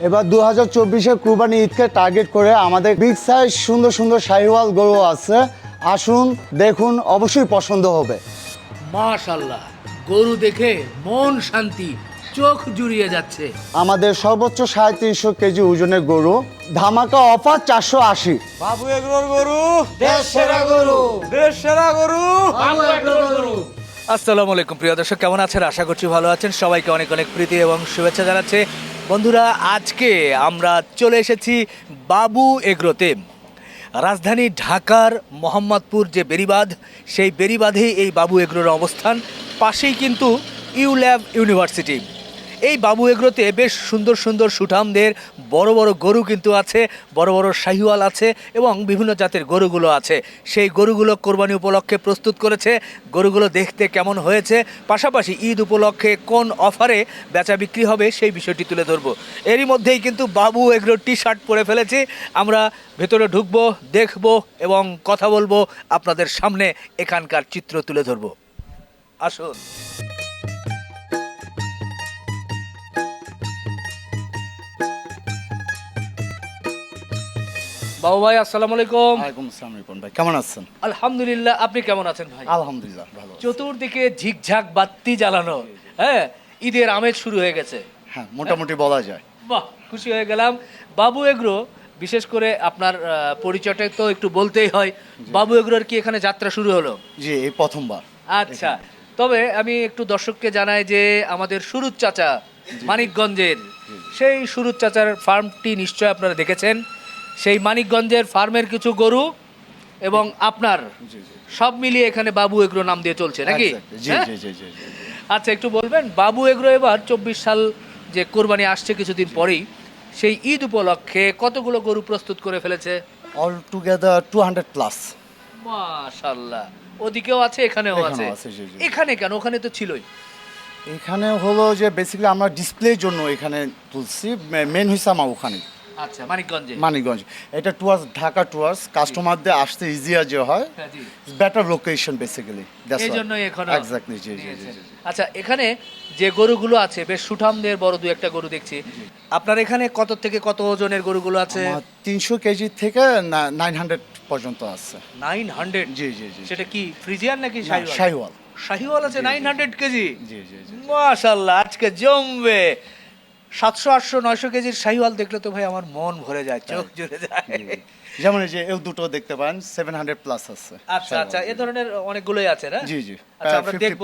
এবার দু হাজার চব্বিশে কুরবানি ঈদকে টার্গেট করে আমাদের বিগ সাইজ সুন্দর সুন্দর শাহিওয়াল গরু আছে। আসুন দেখুন অবশ্যই পছন্দ হবে। মাশাল্লাহ গরু দেখে মন শান্তি চোখ জুড়িয়ে যাচ্ছে। আমাদের সর্বোচ্চ সাড়ে তিনশো কেজি ওজনের গরু ধামাকা অফার চারশো আশি। বাবু এগুলোর গরু দেশ সেরা গরু দেশ সেরা গরু। আসসালামু আলাইকুম। প্রিয় দর্শক, কেমন আছেন? আশা করছি ভালো আছেন। সবাইকে অনেক অনেক প্রীতি এবং শুভেচ্ছা জানাচ্ছে। বন্ধুরা, আজকে আমরা চলে এসেছি বাবু এগ্রোতে। রাজধানী ঢাকার মোহাম্মদপুর যে বেরিবাঁধ সেই বেরিবাঁধেই এই বাবু এগ্রোর অবস্থান। পাশেই কিন্তু ইউল্যাব ইউনিভার্সিটি। এই বাবু এগ্রোতে বেশ সুন্দর সুন্দর সুঠামদের, বড় বড় গরু কিন্তু আছে, বড় বড় শাহিওয়াল আছে এবং বিভিন্ন জাতের গরুগুলো আছে। সেই গরুগুলো কোরবানি উপলক্ষে প্রস্তুত করেছে। গরুগুলো দেখতে কেমন হয়েছে? পাশাপাশি ঈদ উপলক্ষে কোন অফারে বেচা বিক্রি হবে সেই বিষয়টি তুলে ধরবো। এরই মধ্যেই কিন্তু বাবু এগ্রো টি শার্ট পরে ফেলেছি। আমরা ভেতরে ঢুকবো, দেখব এবং কথা বলব আপনাদের সামনে এখানকার চিত্র তুলে ধরবো। আসুন। বাবু ভাই আসসালামু আলাইকুম। ওয়ালাইকুম আসসালাম রিপন ভাই কেমন আছেন? আলহামদুলিল্লাহ আপনি কেমন আছেন ভাই? আলহামদুলিল্লাহ ভালো চতুর্দিকে ঝিকঝাক বাতি জ্বালানো হ্যাঁ? ঈদের আমেজ শুরু হয়ে গেছে। হ্যাঁ মোটামুটি বলা যায়। বাহ খুশি হয়ে গেলাম। বাবু এগ্রো বিশেষ করে আপনার পরিচয়টা তো একটু বলতেই হয়। বাবু এগ্রোর কি এখানে যাত্রা শুরু হলো? জি এই প্রথমবার। আচ্ছা তবে আমি একটু দর্শককে জানাই যে আমাদের সুরুৎ চাচা মানিকগঞ্জের। সেই সুরুৎ চাচার ফার্মটি নিশ্চয় আপনারা দেখেছেন। সেই মানিকগঞ্জের ফার্মের কিছু গরু এবং আপনার সব মিলিয়ে এখানে বাবু এগ্রো নাম দিয়ে চলছে নাকি? হ্যাঁ? আচ্ছা একটু বলবেন বাবু এগ্রো এবার চব্বিশ সাল যে কোরবানি আসছে কিছুদিন পরেই সেই ঈদ উপলক্ষে কতগুলো গরু প্রস্তুত করে ফেলেছে? All together two hundred plus মাশাল্লাহ ওদিকেও আছে এখানেও আছে। এখানে কেন? ওখানে তো ছিলই। এখানে হলো যে বেসিক্যালি আমরা ডিসপ্লের জন্য এখানে তুলছি মেন আমার ওখানে। আচ্ছা মানিকগঞ্জে? মানিকগঞ্জ। এটা টুয়ার্স ঢাকা টুয়ার্স কাস্টমারদের আসতে ইজিয়ার যে হয় বেটার লোকেশন বেসিক্যালি এই জন্যই এখনও এক্স্যাক্টলি জি জি। আচ্ছা এখানে যে গরুগুলো আছে বেশ সুঠামদের বড় দু একটা গরু দেখছি। আপনার এখানে কত থেকে কত ওজনের গরুগুলো আছে? তিনশো কেজি থেকে নাইন হান্ড্রেড পর্যন্ত আছে। নাইন হান্ড্রেড জি জি জি সেটা কি ফ্রিজিয়ান নাকি শাহিওয়াল? শাহিওয়াল। আছে নাইন হান্ড্রেড কেজি? জি জি জি। মাশাল্লাহ আজকে জমবে। সাতশো আটশো নয়শো কেজির শাহিওয়াল দেখলে তো ভাই আমার মন ভরে যায় চোখ জুড়ে যায়। যেমন যে এও দুটো দেখতে পারেন সেভেন হান্ড্রেড প্লাস আছে আচ্ছা আচ্ছা এ ধরনের অনেকগুলোই আছে না? জি, জি। আচ্ছা আমরা 50 দেখব।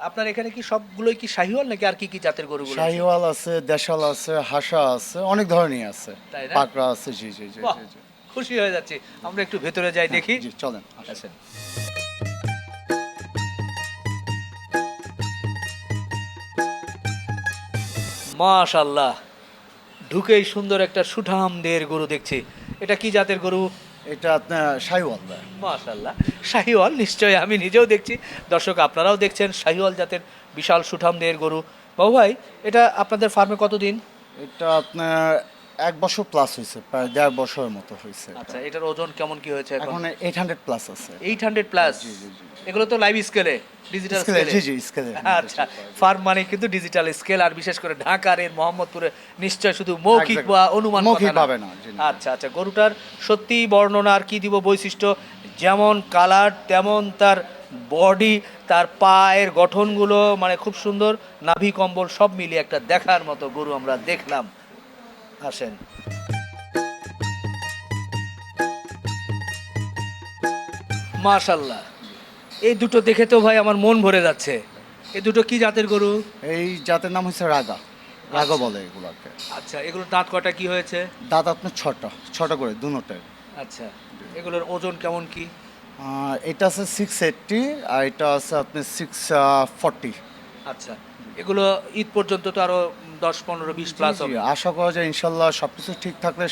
আপনার এখানে কি সবগুলোই কি শাহিওয়াল নাকি আর কি কি জাতের গরুগুলো? শাহিওয়াল আছে দেশাল আছে হাসা আছে অনেক ধরনের আছে। পাকড়া আছে জি জি জি জি, জি। খুশি হয়ে যাচ্ছি। আমরা একটু ভেতরে যাই দেখি। চলেন আচ্ছা। মাশাল্লাহ ঢুকেই সুন্দর একটা সুঠাম সুঠামদের গরু দেখছি। এটা কি জাতের গরু? এটা আপনার শাহিওয়াল। মাশাল্লাহ শাহিওয়াল নিশ্চয়ই আমি নিজেও দেখছি। দর্শক আপনারাও দেখছেন শাহিওয়াল জাতের বিশাল সুঠাম দেহের গরু। বাবু ভাই এটা আপনাদের ফার্মে কতদিন? এটা আপনার এক বছর প্লাস হয়েছে প্রায় দেড় বছরের মতো হয়েছে আচ্ছা এটার ওজন কেমন কি হয়েছে এখন? এখন এইট হান্ড্রেড প্লাস আছে। এইট হান্ড্রেড প্লাস জি, জি, জি। এগুলো তো লাইভ স্কেলে ডিজিটাল স্কেলে স্কেলে জি জি স্কেলে আচ্ছা ফার্ম মানে কিন্তু ডিজিটাল স্কেল আর বিশেষ করে ঢাকার এর মোহাম্মদপুরে নিশ্চয় শুধু মৌখিক. বা অনুমান মৌখিক কথা না, জি না। আচ্ছা আচ্ছা গরুটার সত্যি বর্ণনা আর কি দিব বৈশিষ্ট্য? যেমন কালার তেমন তার বডি তার পায়ের গঠনগুলো মানে খুব সুন্দর নাভি কম্বল সব মিলিয়ে একটা দেখার মতো গরু আমরা দেখলাম। আসেন। মাশাল্লাহ। এই দুটো দেখে তো ভাই আমার মন ভরে যাচ্ছে। এই দুটো কি জাতের গরু? এই জাতের নাম হচ্ছে রাগা। রাগা বলে এগুলোকে। আচ্ছা এগুলোর দাঁত কটা কি হয়েছে? দাঁত আপনার ছটা ছটা করে দুটাই আচ্ছা এগুলোর ওজন কেমন কি? এটা আছে সিক্স এইটটি আর এটা আছে আপনার সিক্স ফর্টি আচ্ছা। এগুলো ঈদ পর্যন্ত তো আরও দশ পনেরো বিশ প্লাস হবে। আশা করা যায় ইনশাল্লাহ সবকিছু ঠিক থাকলে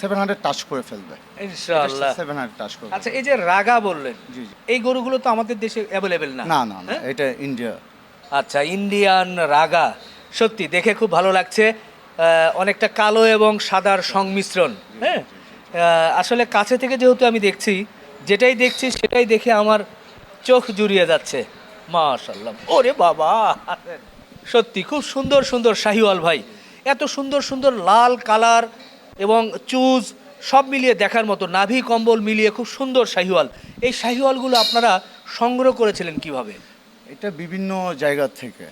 সেভেন হান্ড্রেড টাচ করে ফেলবে। ইনশাআল্লাহ। সেভেন হান্ড্রেড টাচ করবে আচ্ছা এই যে রাগা বললেন জি, জি। এই গরুগুলো তো আমাদের দেশে অ্যাভেলেবেল না। না না না হ্যাঁ? এটা ইন্ডিয়া আচ্ছা ইন্ডিয়ান রাগা সত্যি দেখে খুব ভালো লাগছে। অনেকটা কালো এবং সাদার সংমিশ্রণ হ্যাঁ? আসলে কাছে থেকে যেহেতু আমি দেখছি যেটাই দেখছি সেটাই দেখে আমার চোখ জুড়িয়ে যাচ্ছে। মাশাল্লাহ ওরে বাবা! সত্যি খুব সুন্দর সুন্দর শাহিওয়াল ভাই। এত সুন্দর সুন্দর লাল কালার এবং চুজ সব মিলিয়ে দেখার মতো নাভি কম্বল মিলিয়ে খুব সুন্দর শাহিওয়াল। এই শাহিওয়ালগুলো আপনারা সংগ্রহ করেছিলেন কীভাবে? এটা বিভিন্ন জায়গা থেকে।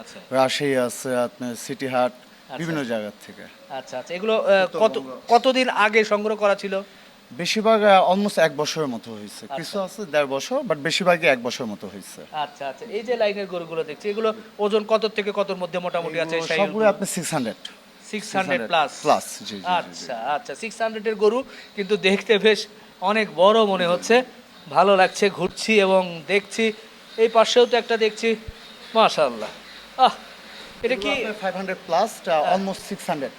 আচ্ছা। রাজশাহী আছে আপনার সিটি হাট বিভিন্ন জায়গা থেকে। আচ্ছা আচ্ছা। এগুলো কত কতদিন আগে সংগ্রহ করা ছিল? বেশিরভাগ অলমোস্ট এক বছরের মতো হয়েছে। কিছু আছে দেড় বছর বাট বেশিরভাগই এক বছর মতো হয়েছে। আচ্ছা আচ্ছা। এই যে লাইনের গরুগুলো দেখছি এগুলো ওজন কত থেকে কতর মধ্যে মোটামুটি আছে? সবগুলো আপনি six hundred six hundred plus plus আচ্ছা আচ্ছা। সিক্স হান্ড্রেডের গরু কিন্তু দেখতে বেশ অনেক বড় মনে হচ্ছে। ভালো লাগছে ঘুরছি এবং দেখছি। এই পাশেও তো একটা দেখছি। মাশাআল্লাহ। আহ এটা কি five hundred plus almost six hundred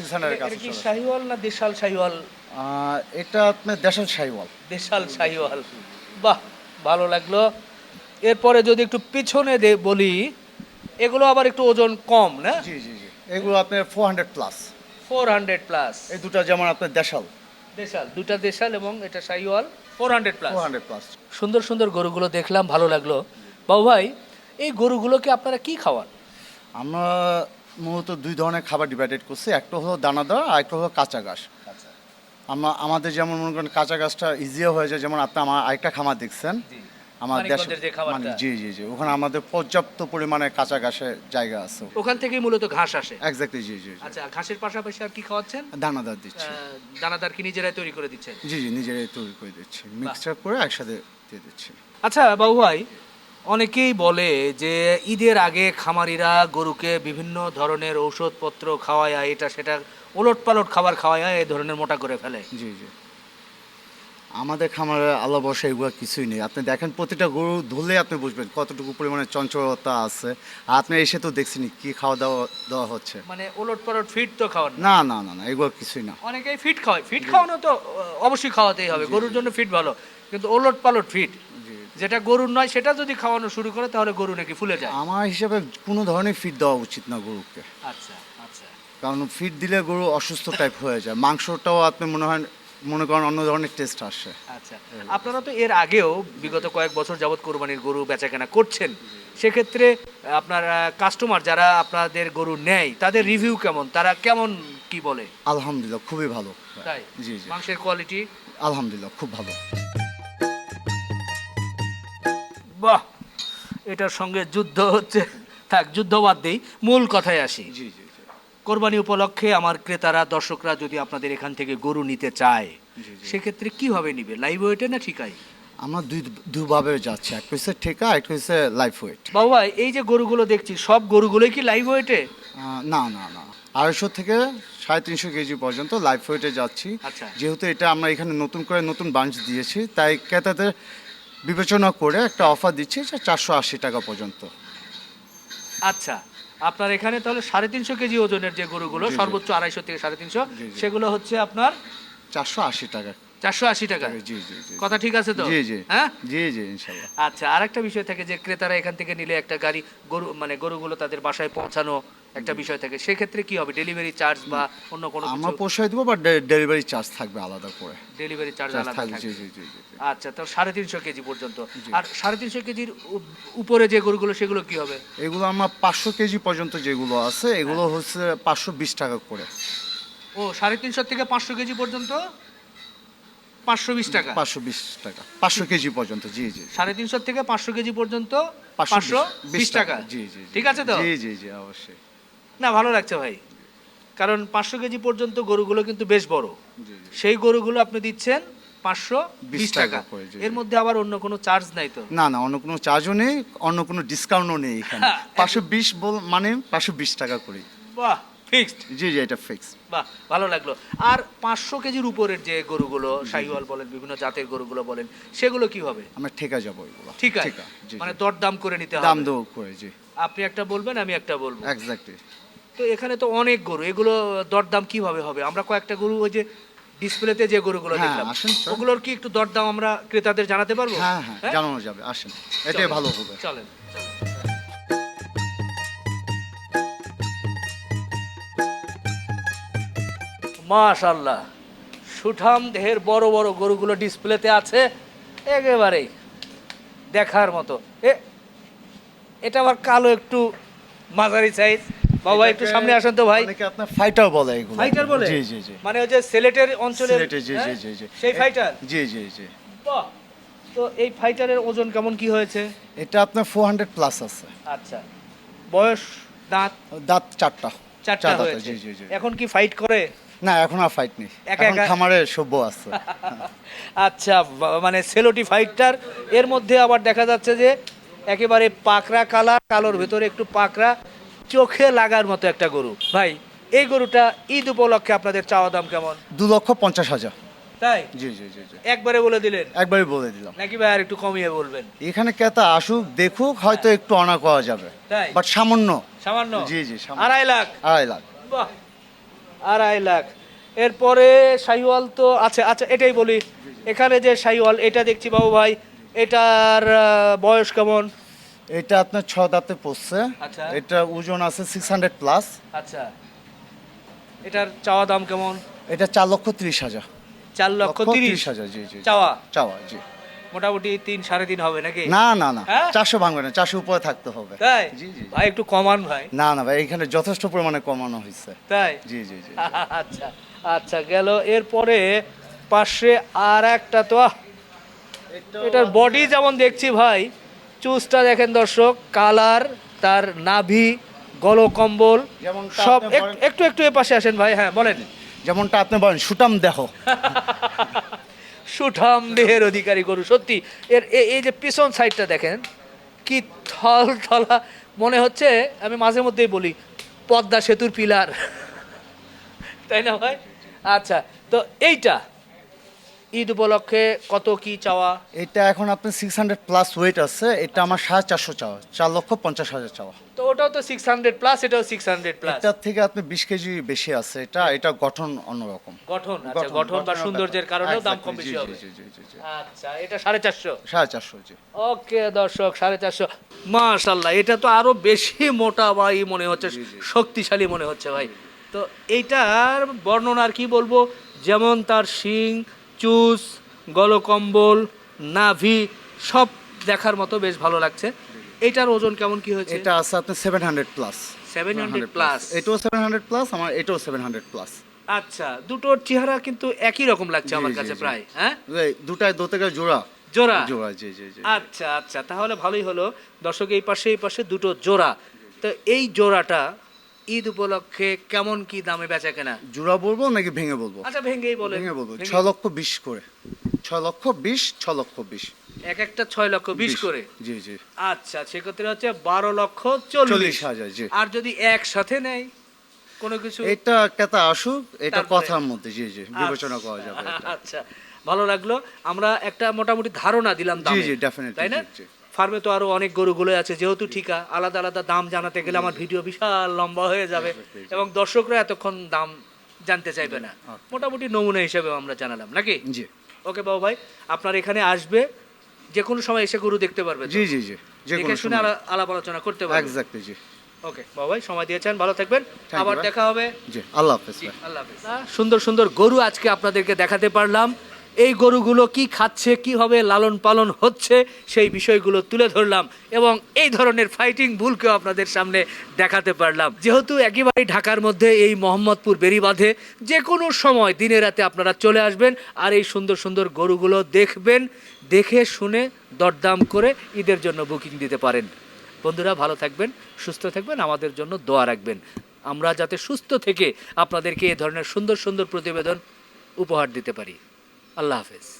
এটা কাছে কি শাহিওয়াল না দেশাল শাহিওয়াল? এটা আপনার দেশের শাহিওয়াল। দেশাল শাহিওয়াল। বাহ ভালো লাগল। এরপরে যদি একটু পিছনে বলি এগুলো আবার একটু ওজন কম না? জি জি জি। এগুলো আপনার four hundred plus four hundred plus এই দুটো যেমন আপনার দেশাল। দেশাল দুটা দেশাল এবং এটা Sahiwal four hundred plus four hundred plus সুন্দর সুন্দর গরুগুলো দেখলাম ভালো লাগল। বাবু ভাই এই গরুগুলোকে আপনারা কি খাওয়ান? আমরা মূলত দুই ধরনের খাবার ডিভাইডেড করছে। একটা হলো দানাদার আর একটা হলো কাঁচা ঘাস। আমরা আমাদের যেমন মনে করেন কাঁচা ঘাসটা ইজিও হয়ে যায় যেমন আপনি আমার আরেকটা খামার দেখছেন। আমার দেশ মানে জি জি জি। ওখানে আমাদের পর্যাপ্ত পরিমাণে কাঁচা ঘাসের জায়গা আছে। ওখান থেকেই মূলত ঘাস আসে? এক্স্যাক্টলি জি জি। আচ্ছা ঘাসের পাশাপাশি আর কি খাওয়াচ্ছেন? দানাদার দিচ্ছি। দানাদার কি নিজেরাই তৈরি করে দিচ্ছেন? জি জি নিজেরাই তৈরি করে দিচ্ছি। মিক্সচার করে একসাথে দিয়ে দিচ্ছি। আচ্ছা বাবু ভাই অনেকেই বলে যে ঈদের আগে খামারিরা গরুকে বিভিন্ন ধরনের ঔষধপত্র খাওয়ায় এটা সেটা ওলট পালট খাবার খাওয়ায় এই ধরনের মোটা করে ফেলে। জি জি। আমাদের খামারে আল্লাহ বসা এগুলো কিছুই নেই। আপনি দেখেন প্রতিটা গরু ধরলে আপনি বুঝবেন কতটুকু পরিমাণে চঞ্চলতা আছে। আর আপনি এসে তো দেখছেন কি খাওয়া দাওয়া দেওয়া হচ্ছে। মানে ওলট পালট ফিট তো খাওয়ান না। না না না না এগুলো কিছুই না। অনেকেই ফিট খাওয়ায়। ফিট খাওয়ানো তো অবশ্যই খাওয়াতেই হবে। গরুর জন্য ফিট ভালো কিন্তু ওলট পালট ফিট যেটা গরুর নয় সেটা যদি খাওয়ানো শুরু করে তাহলে গরু নাকি ফুলে যায়। আমার হিসাবে কোনো ধরনের ফিড দেওয়া উচিত না গরুকে। আচ্ছা আচ্ছা। কারণ ফিড দিলে গরু অসুস্থ টাইপ হয়ে যায়। মাংসটাও আপনি মনে হয় মনে করেন অন্য ধরনের টেস্ট আসে। আচ্ছা। আপনারা তো এর আগেও বিগত কয়েক বছর যাবৎ কোরবানির গরু বেচাকেনা করছেন। সেক্ষেত্রে আপনার কাস্টমার যারা আপনাদের গরু নেয় তাদের রিভিউ কেমন? তারা কেমন কি বলে? আলহামদুলিল্লাহ খুবই ভালো। তাই? জি জি। মাংসের কোয়ালিটি আলহামদুলিল্লাহ খুব ভালো। বাহ এটার সঙ্গে যুদ্ধ হচ্ছে। থাক যুদ্ধ বাদ দেই মূল কথায় আসি। জি জি জি। কোরবানি উপলক্ষে আমার ক্রেতারা দর্শকরা যদি আপনাদের এখান থেকে গরু নিতে চায় সেক্ষেত্রে কীভাবে নিবে লাইভ ওয়েটে না ঠিকাই? আমরা দুই দুভাবে যাচ্ছে এক হচ্ছে ঠেকা এক হচ্ছে লাইফ ওয়েট বাবু ভাই এই যে গরুগুলো দেখছি সব গরুগুলোই কি লাইভ ওয়েটে না না না। আড়াইশো থেকে সাড়ে তিনশো কেজি পর্যন্ত লাইফ ওয়েটে যাচ্ছি। আচ্ছা। যেহেতু এটা আমরা এখানে নতুন করে নতুন বাঞ্চ দিয়েছি তাই ক্রেতাদের বিবেচনা করে একটা অফার দিচ্ছি যে চারশো আশি টাকা পর্যন্ত। আচ্ছা আপনার এখানে তাহলে সাড়ে তিনশো কেজি ওজনের যে গরুগুলো। সর্বোচ্চ আড়াইশো থেকে সাড়ে তিনশো। সেগুলো হচ্ছে আপনার চারশো আশি টাকা। চারশো আশি টাকা? জি জি জি কথা ঠিক আছে তো? জি জি। হ্যাঁ? জি জি ইনশাল্লাহ। আচ্ছা আর একটা বিষয় থাকে যে ক্রেতারা এখান থেকে নিলে একটা গাড়ি গরু মানে গরুগুলো তাদের বাসায় পৌঁছানো একটা বিষয় থাকে সেক্ষেত্রে কি হবে? ডেলিভারি চার্জ বা অন্য কোনো আমরা পোষায় দেবো বা ডেলিভারি চার্জ থাকবে আলাদা করে। ডেলিভারি চার্জ আলাদা থাকবে জি জি জি। আচ্ছা তো সাড়ে তিনশো কেজি পর্যন্ত। আর সাড়ে তিনশো কেজির উপরে যে গরুগুলো সেগুলো কি হবে? এগুলো আমার পাঁচশো কেজি পর্যন্ত যেগুলো আছে এগুলো হচ্ছে পাঁচশো বিশ টাকা করে। ও সাড়ে তিনশো থেকে পাঁচশো কেজি পর্যন্ত? পাঁচশো বিশ টাকা? পাঁচশো বিশ টাকা। পাঁচশো কেজি পর্যন্ত জি জি সাড়ে তিনশো থেকে পাঁচশো কেজি পর্যন্ত পাঁচশো বিশ টাকা। জি জি। ঠিক আছে তো? জি জি জি অবশ্যই। না ভালো লাগছে ভাই। কারণ পাঁচশো কেজি পর্যন্ত গরুগুলো কিন্তু বেশ বড়। সেই গরুগুলো আপনি দিচ্ছেন পাঁচশো বিশ টাকা। এর মধ্যে আবার অন্য কোনো চার্জ নাই তো? না না অন্য কোনো চার্জও নেই অন্য কোনো ডিসকাউন্টও নেই এখানে। হ্যাঁ, পাঁচশো বিশ মানে পাঁচশো বিশ টাকা করি। বাহ ফিক্সড জি জি এটা ফিক্স বাহ ভালো লাগল। আর পাঁচশো কেজির উপরের যে গরুগুলো শাহিওয়াল বলেন বিভিন্ন জাতের গরুগুলো বলেন সেগুলো কি হবে? আমরা ঠেকা যাব এগুলো। ঠিক আছে। মানে দরদাম করে নিতে দাম হবে। দেবো করে জি। আপনি একটা বলবেন আমি একটা বলব। এক্স্যাক্টলি তো এখানে তো অনেক গরু এগুলো দরদাম কীভাবে হবে? আমরা কয়েকটা গরু ওই যে ডিসপ্লেতে যে গরুগুলো হ্যাঁ, দেখলাম ওগুলোর কি একটু দরদাম আমরা ক্রেতাদের জানাতে পারব? হ্যাঁ হ্যাঁ জানানো যাবে আসেন। এটাই ভালো হবে। চলেন। মাশাল্লাহ সুঠাম দেহের বড় বড় গরুগুলো ডিসপ্লেতে আছে একেবারে দেখার মতো। এ এটা আবার কালো একটু মাঝারি সাইজ বাবা একটু সামনে আসেন তো ভাই। অনেকে আপনার ফাইটার বলে এগুলো। ফাইটার বলে? জি জি জি। মানে ওই যে সিলেটের অঞ্চলে সিলেটে, জি, জি, জি, জি। সেই ফাইটার জি জি জি। বাহ। তো এই ফাইটারের ওজন কেমন কি হয়েছে? এটা আপনার ফোর হান্ড্রেড প্লাস আছে। আচ্ছা। বয়স দাঁত? দাঁত চারটা। চারটা চার হয়েছে। জি জি জি। এখন কি ফাইট করে? না এখন আর ফাইট নেই। এখন খামারে সভ্য আছে। আচ্ছা মানে সেলোটি ফাইটার এর মধ্যে আবার দেখা যাচ্ছে যে একেবারে পাকড়া কালার কালোর ভেতরে একটু পাকড়া চোখে লাগার মতো একটা গরু। ভাই এই গরুটা ঈদ উপলক্ষে আপনাদের চাওয়া দাম কেমন? দু লক্ষ পঞ্চাশ হাজার। তাই? জি জি জি জি। একবারে বলে দিলেন? একবারই বলে দিলাম। নাকি ভাই আর একটু কমিয়ে বলবেন? এখানে ক্রেতা আসুক দেখুক হয়তো একটু অনা করা যাবে। তাই? বাট সামান্য। সামান্য? জি, জি, সামান্য। আড়াই লাখ? আড়াই লাখ। বাহ! আড়াই লাখ। এরপরে শাহিওয়াল তো আছে। আচ্ছা এটাই বলি। এখানে যে শাহিওয়াল এটা দেখছি বাবু ভাই এটার আহ, বয়স কেমন? এটা আপনার ছ দাঁতে পড়ছে। আচ্ছা। এটা ওজন আছে সিক্স হান্ড্রেড প্লাস আচ্ছা। এটার চাওয়া দাম কেমন? এটা চার লক্ষ ত্রিশ হাজার। চার লক্ষ তিরিশ? হাজার জি জি। চাওয়া? চাওয়া জি। মোটামুটি তিন সাড়ে তিন হবে নাকি? না না না। হ্যাঁ? চারশো ভাঙবে না চারশো উপরে থাকতে হবে। তাই? জি জি ভাই একটু কমান ভাই। না না ভাই এখানে যথেষ্ট পরিমাণে কমানো হয়েছে। তাই? জি জি জি আচ্ছা আচ্ছা গেল। এরপরে পাশে আর একটা তো এটার বডি যেমন দেখছি ভাই চুজটা দেখেন দর্শক কালার তার নাভি গলকম্বল সব এক- একটু একটু এ পাশে আসেন ভাই হ্যাঁ বলেন। যেমনটা আপনি বলেন সুটাম দেখো সুঠাম দেহের অধিকারী গরু সত্যি। এর এই যে পিছন সাইডটা দেখেন কি থল থলা মনে হচ্ছে আমি মাঝে মধ্যেই বলি পদ্মা সেতুর পিলার। তাই না ভাই? আচ্ছা তো এইটা ঈদ উপলক্ষে কত কি চাওয়া? এটা এখন আপনি সিক্স হান্ড্রেড প্লাস ওয়েট আছে এটা আমার সাড়ে চারশো চাওয়া চার লক্ষ পঞ্চাশ হাজার চাওয়া। তো ওটাও তো সিক্স হান্ড্রেড প্লাস এটাও সিক্স হান্ড্রেড প্লাস এটার থেকে আপনি বিশ কেজি বেশি আছে এটা এটা গঠন অন্যরকম। গঠন আচ্ছা গঠন বা সৌন্দর্যের। কারণেও দাম কম বেশি হবে। আচ্ছা এটা সাড়ে চারশো? সাড়ে চারশো জি। ওকে দর্শক সাড়ে চারশো। মাশাল্লাহ এটা তো আরও বেশি মোটা ভাই মনে হচ্ছে শক্তিশালী মনে হচ্ছে ভাই। তো এইটার বর্ণনা আর কি বলব? যেমন তার শিং চুস গলকম্বল নাভি সব দেখার মতো বেশ ভালো লাগছে। এটার ওজন কেমন কি হয়েছে? এটা আছে আপনার seven hundred plus seven hundred plus এটাও সেভেন হান্ড্রেড প্লাস আমার এটাও সেভেন হান্ড্রেড প্লাস আচ্ছা দুটোর চেহারা কিন্তু একই রকম লাগছে আমার কাছে প্রায় হ্যাঁ? দুটায় দু থেকে জোড়া। জোড়া? জোড়া জি জি জি। আচ্ছা আচ্ছা তাহলে ভালোই হলো। দর্শক এই পাশে এই পাশে দুটো জোড়া। তো এই জোড়াটা ঈদ উপলক্ষে কেমন কি দামে বেচা কেনা? জোড়া বলব নাকি ভেঙে বলব? আচ্ছা ভেঙ্গেই বলে ভেঙে বলব। ছ লক্ষ বিশ করে। ছ লক্ষ বিশ ছ লক্ষ বিশ। এক একটা ছয় লক্ষ বিশ করে? জি জি। আচ্ছা সেক্ষেত্রে হচ্ছে বারো লক্ষ চল্লিশ। হাজার জি। আর যদি একসাথে নেয় কোনো কিছু? এটা কেতা আসুক এটা কথার মধ্যে জি জি বিবেচনা করা যাবে। আচ্ছা ভালো লাগল। আমরা একটা মোটামুটি ধারণা দিলাম দামে জি, definitely, তাই না? জি, জি। ফার্মে তো আরও অনেক গরুগুলো আছে যেহেতু ঠিকা আলাদা আলাদা দাম জানাতে গেলে আমার ভিডিও বিশাল লম্বা হয়ে যাবে এবং দর্শকরা এতক্ষণ দাম জানতে চাইবে না। মোটামুটি নমুনা হিসেবে আমরা জানালাম নাকি? জি। ওকে বাবু ভাই আপনার এখানে আসবে যে কোনো সময় এসে গরু দেখতে পারবে জি জি জি দেখে শুনে আলাপ আলোচনা করতে পারবে। এক্স্যাক্টলি জি। ওকে বাবু ভাই সময় দিয়েছেন ভালো থাকবেন। আবার দেখা হবে। জি আল্লাহ হাফেজ আল্লাহ হাফেজ। সুন্দর সুন্দর গরু আজকে আপনাদেরকে দেখাতে পারলাম। এই গরুগুলো কি খাচ্ছে, কীভাবে লালন পালন হচ্ছে, সেই বিষয়গুলো তুলে ধরলাম এবং এই ধরনের ফাইটিং ভুলকেও আপনাদের সামনে দেখাতে পারলাম। যেহেতু একেবারেই ঢাকার মধ্যে এই মোহাম্মদপুর বেরিবাঁধে যে কোনো সময় দিনে রাতে আপনারা চলে আসবেন আর এই সুন্দর সুন্দর গরুগুলো দেখবেন, দেখে শুনে দরদাম করে ঈদের জন্য বুকিং দিতে পারেন। বন্ধুরা, ভালো থাকবেন, সুস্থ থাকবেন, আমাদের জন্য দোয়া রাখবেন। আমরা যাতে সুস্থ থেকে আপনাদেরকে এ ধরনের সুন্দর সুন্দর প্রতিবেদন উপহার দিতে পারি। আল্লাহ হাফেজ।